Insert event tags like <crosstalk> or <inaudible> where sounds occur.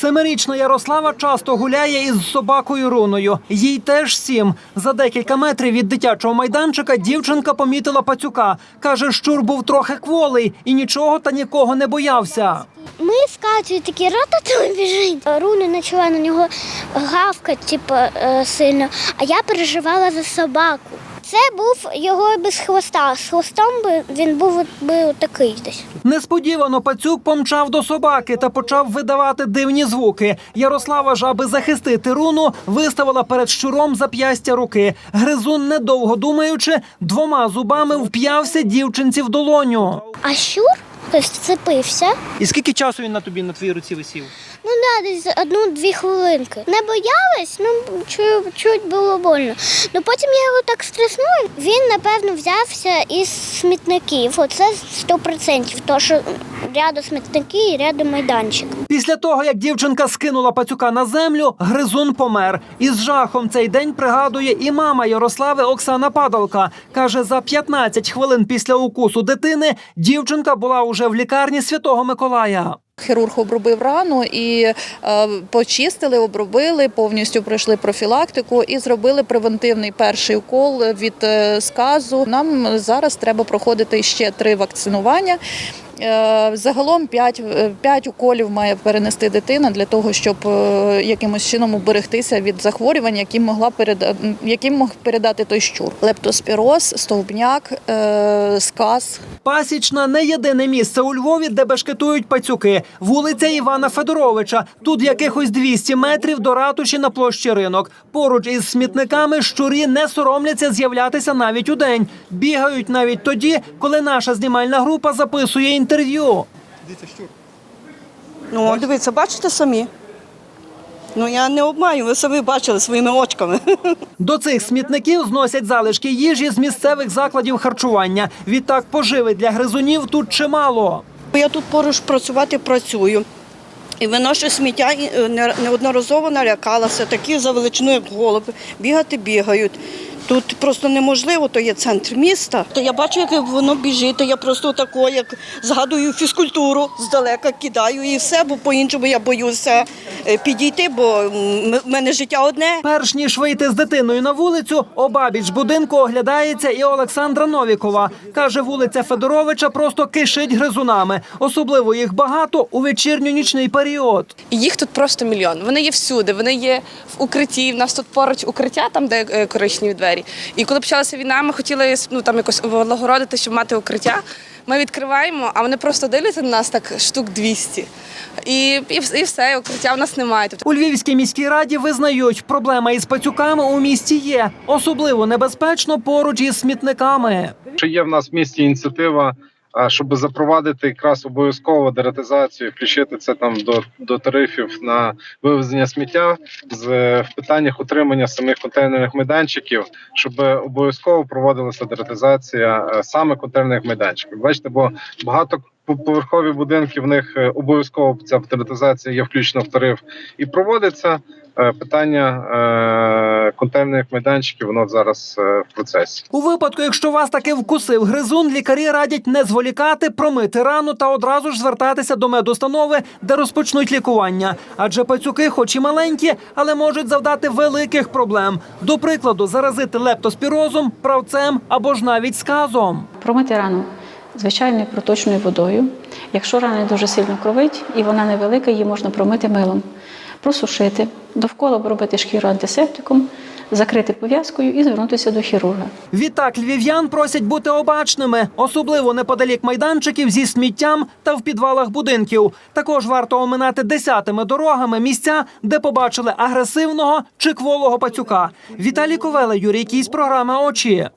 Семирічна Ярослава часто гуляє із собакою Руною. Їй теж сім. За декілька метрів від дитячого майданчика дівчинка помітила пацюка. Каже, щур був трохи кволий і нічого та нікого не боявся. Ми з Катю такі рота біжить. Руна почала на нього гавкати, типу, е, сильно, а я переживала за собаку. Це був його без хвоста. З хвостом він був би такий десь. Несподівано пацюк помчав до собаки та почав видавати дивні звуки. Ярослава ж, аби захистити руну, виставила перед щуром зап'ястя руки. Гризун, недовго думаючи, двома зубами вп'явся дівчинці в долоню. А щур хтось вцепився. І скільки часу він на тобі на твоїй руці висів? Ну да, десь одну-дві хвилинки. Не боялась, ну чуть, чуть було больно. Ну потім я його так стреснула. Він напевно взявся із смітників. Оце 100%. То що рядом смітники і рядом майданчик. Після того, як дівчинка скинула пацюка на землю, гризун помер. Із жахом цей день пригадує і мама Ярослави Оксана Падалка. Каже, за 15 хвилин після укусу дитини дівчинка була уже в лікарні Святого Миколая. Хірург обробив рану і е, почистили, обробили, повністю пройшли профілактику і зробили превентивний перший укол від е, сказу. Нам зараз треба проходити ще три вакцинування. Е, Загалом 5, 5 уколів має перенести дитина для того, щоб е, якимось чином уберегтися від захворювань, які могла переда... яким мог передати той щур. Лептоспіроз, стовбняк, е, сказ, Пасічна не єдине місце у Львові, де бешкетують пацюки. Вулиця Івана Федоровича. Тут якихось 200 метрів до ратуші на площі ринок. Поруч із смітниками щурі не соромляться з'являтися навіть у день. Бігають навіть тоді, коли наша знімальна група записує інтерв'ю. Ну, дивіться, бачите самі. Ну я не обмаю, ви самі бачили своїми очками. <laughs> До цих смітників зносять залишки їжі з місцевих закладів харчування. Відтак поживи для гризунів тут чимало. Я тут поруч працювати працюю. І виношу сміття е, не- неодноразово налякалася, такі за величину, як голуби. Бігати бігають. Тут просто неможливо, то є центр міста. То я бачу, як воно біжить, то я просто тако, як згадую фізкультуру, здалека кидаю і все, бо по-іншому я боюся е, підійти, бо в мене життя одне. Перш ніж вийти з дитиною на вулицю, обабіч будинку оглядається і Олександра Новікова. Каже, вулиця Федоровича просто кишить гризунами. Особливо їх багато у вечірньо-нічний період. Їх тут просто мільйон. Вони є всюди. Вони є в укритті. В нас тут поруч укриття, там де е, коричневі двері. І коли почалася війна, ми хотіли ну там якось облагородити, щоб мати укриття. Ми відкриваємо, а вони просто дивляться на нас так штук 200. І, і, і все, укриття в нас немає. Тобто У Львівській міській раді визнають, проблема із пацюками у місті є. Особливо небезпечно поруч із смітниками. Чи є в нас в місті ініціатива, щоб запровадити якраз обов'язково дератизацію, включити це там до, до тарифів на вивезення сміття з е, в питаннях утримання самих контейнерних майданчиків, щоб обов'язково проводилася дератизація е, саме контейнерних майданчиків. Бачите, бо багато поверхові будинки в них е, обов'язково ця дератизація є включена в тариф і проводиться. Питання контейнерних майданчиків воно зараз е, в процесі. У випадку, якщо вас таки вкусив гризун, лікарі радять не зволікати, промити рану та одразу ж звертатися до медустанови, де розпочнуть лікування. Адже пацюки, хоч і маленькі, але можуть завдати великих проблем. До прикладу, заразити лептоспірозом, правцем або ж навіть сказом. Промити рану звичайною проточною водою. Якщо рана дуже сильно кровить і вона невелика, її можна промити милом, просушити, довкола обробити шкіру антисептиком, закрити пов'язкою і звернутися до хірурга. Відтак львів'ян просять бути обачними, особливо неподалік майданчиків зі сміттям та в підвалах будинків. Також варто оминати десятими дорогами місця, де побачили агресивного чи кволого пацюка. Віталій Ковела, Юрій Кісь, програма Очі.